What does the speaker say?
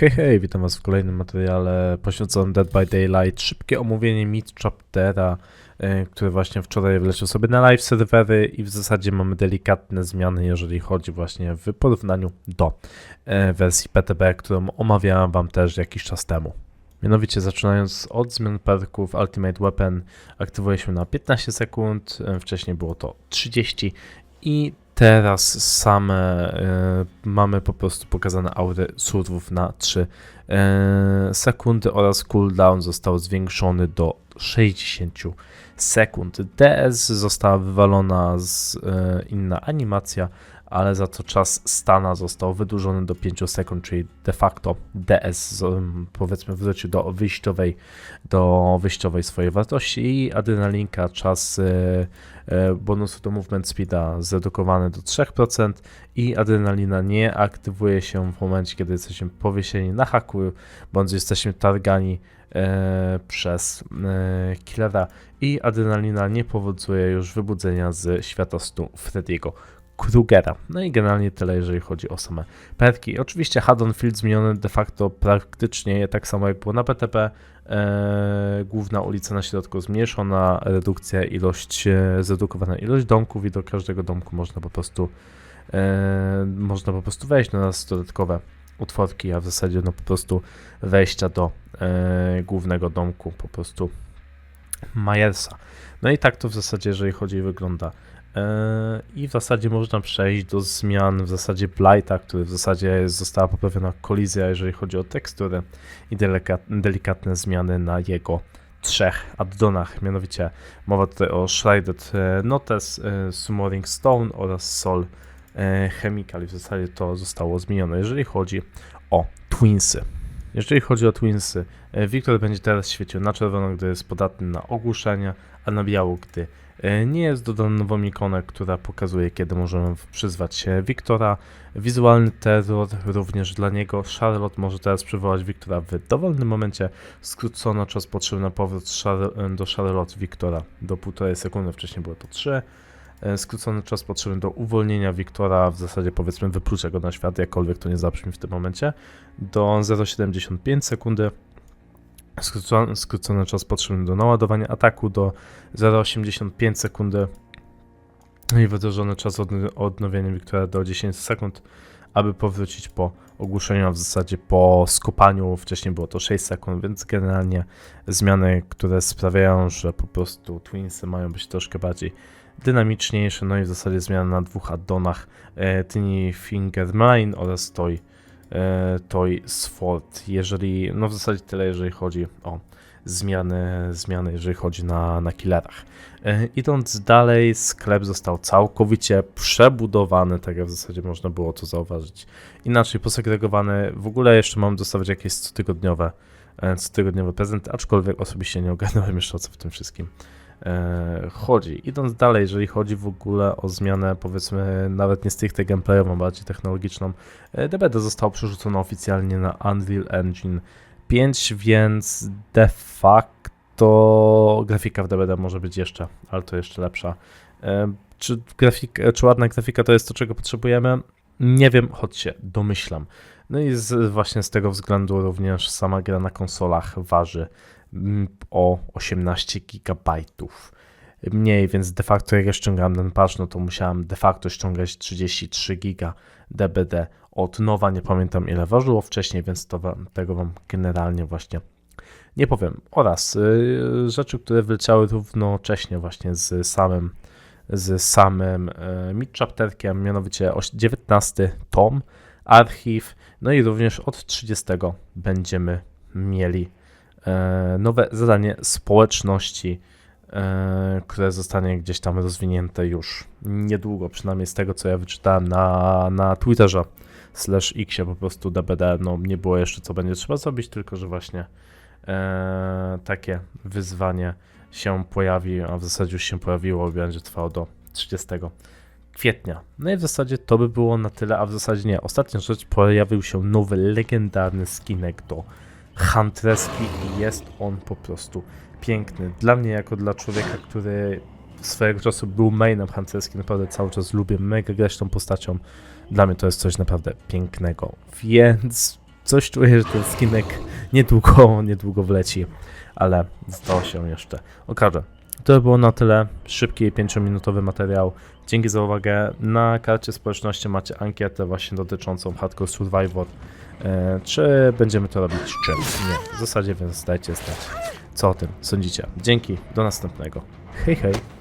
Hej, hej, witam was w kolejnym materiale poświęconym Dead by Daylight. Szybkie omówienie Meat Chaptera, który właśnie wczoraj wleciał sobie na live serwery i w zasadzie mamy delikatne zmiany, jeżeli chodzi właśnie w porównaniu do e, wersji PTB, którą omawiałem wam też jakiś czas temu. Mianowicie zaczynając od zmian perków Ultimate Weapon aktywuje się na 15 sekund, e, wcześniej było to 30 i teraz same e, mamy po prostu pokazane aury surwów na 3 e, sekundy oraz cooldown został zwiększony do 60 sekund. DS została wywalona z e, inna animacja, ale za to czas stana został wydłużony do 5 sekund, czyli de facto DS um, powiedzmy wrócił do wyjściowej, do wyjściowej swojej wartości i adrenalinka czas e, e, bonusu do movement speeda zredukowany do 3% i adrenalina nie aktywuje się w momencie, kiedy jesteśmy powiesieni na haku, bądź jesteśmy targani e, przez killera i adrenalina nie powoduje już wybudzenia z świata snu Freddy'ego Krugera. No i generalnie tyle, jeżeli chodzi o same perki. Oczywiście Haddonfield zmieniony de facto praktycznie tak samo jak było na PTP. E, główna ulica na środku zmniejszona, redukcja ilość, e, zredukowana ilość domków i do każdego domku można po prostu e, można po prostu wejść na nas dodatkowe utworki, a w zasadzie no po prostu wejścia do e, głównego domku po prostu Majersa. No i tak to w zasadzie, jeżeli chodzi, wygląda. E, I w zasadzie można przejść do zmian w zasadzie Blighta, który w zasadzie została poprawiona kolizja, jeżeli chodzi o teksturę i delikat, delikatne zmiany na jego trzech addonach, mianowicie mowa tutaj o Shrouded e, Notes, e, Summoning Stone oraz Soul e, Chemical. I w zasadzie to zostało zmienione. Jeżeli chodzi o Twinsy, jeżeli chodzi o Twinsy, e, Wiktor będzie teraz świecił na czerwono, gdy jest podatny na ogłuszenia, a na biało, gdy e, nie jest dodana nową ikonę, która pokazuje, kiedy możemy przyzwać się Wiktora. Wizualny terror również dla niego. Charlotte może teraz przywołać Wiktora w dowolnym momencie. Skrócono czas potrzebny na powrót Char- do Charlotte Wiktora do 1,5 sekundy, wcześniej było to 3. E, Skrócony czas potrzebny do uwolnienia Wiktora, w zasadzie powiedzmy wyplucia go na świat, jakkolwiek to nie zabrzmi w tym momencie, do 0,75 sekundy. Skrócony, skrócony czas potrzebny do naładowania ataku do 0,85 sekundy. No i wydłużony czas od, odnowienia Wiktora do 10 sekund, aby powrócić po ogłuszeniu, a w zasadzie po skopaniu. Wcześniej było to 6 sekund, więc generalnie zmiany, które sprawiają, że po prostu Twinsy mają być troszkę bardziej dynamiczniejsze, no i w zasadzie zmiana na dwóch addonach e, Tiny Finger Mine oraz Toy, e, Toy Sword. Jeżeli, no w zasadzie tyle, jeżeli chodzi o zmiany, zmiany jeżeli chodzi na, na killerach. E, idąc dalej, sklep został całkowicie przebudowany, tak jak w zasadzie można było to zauważyć. Inaczej posegregowany, w ogóle jeszcze mam dostawać jakieś cotygodniowe, e, cotygodniowe prezenty, aczkolwiek osobiście nie ogarnąłem jeszcze o co w tym wszystkim chodzi. Idąc dalej, jeżeli chodzi w ogóle o zmianę, powiedzmy, nawet nie stricte gameplayową, bardziej technologiczną, e, DBD został przerzucony oficjalnie na Unreal Engine 5, więc de facto grafika w DBD może być jeszcze, ale to jeszcze lepsza. E, czy, grafik, czy ładna grafika to jest to, czego potrzebujemy? Nie wiem, choć się domyślam. No i z, właśnie z tego względu również sama gra na konsolach waży o 18 GB mniej, więc de facto jak ja ściągałem ten patch, no to musiałem de facto ściągać 33 GB DBD od nowa, nie pamiętam ile ważyło wcześniej, więc to wam, tego wam generalnie właśnie nie powiem. Oraz y, rzeczy, które wyleciały równocześnie właśnie z samym z samym y, mid chapterkiem, mianowicie oś- 19 tom, archiw, no i również od 30 będziemy mieli nowe zadanie społeczności, e, które zostanie gdzieś tam rozwinięte już niedługo, przynajmniej z tego co ja wyczytałem na, na Twitterze slash xie po prostu DBD, no nie było jeszcze co będzie trzeba zrobić, tylko że właśnie e, takie wyzwanie się pojawi, a w zasadzie już się pojawiło i będzie trwało do 30 kwietnia. No i w zasadzie to by było na tyle, a w zasadzie nie. Ostatnia rzecz, pojawił się nowy, legendarny skinek do Huntreski i jest on po prostu piękny. Dla mnie, jako dla człowieka, który swojego czasu był mainem Huntreski, naprawdę cały czas lubię mega grać tą postacią. Dla mnie to jest coś naprawdę pięknego. Więc coś czuję, że ten skinek niedługo, niedługo wleci, ale to się jeszcze okaże. To by było na tyle. Szybki 5-minutowy materiał. Dzięki za uwagę. Na karcie społeczności macie ankietę właśnie dotyczącą Hardcore Survivor. E, czy będziemy to robić, czy nie. W zasadzie więc dajcie znać, co o tym sądzicie. Dzięki, do następnego. Hej, hej.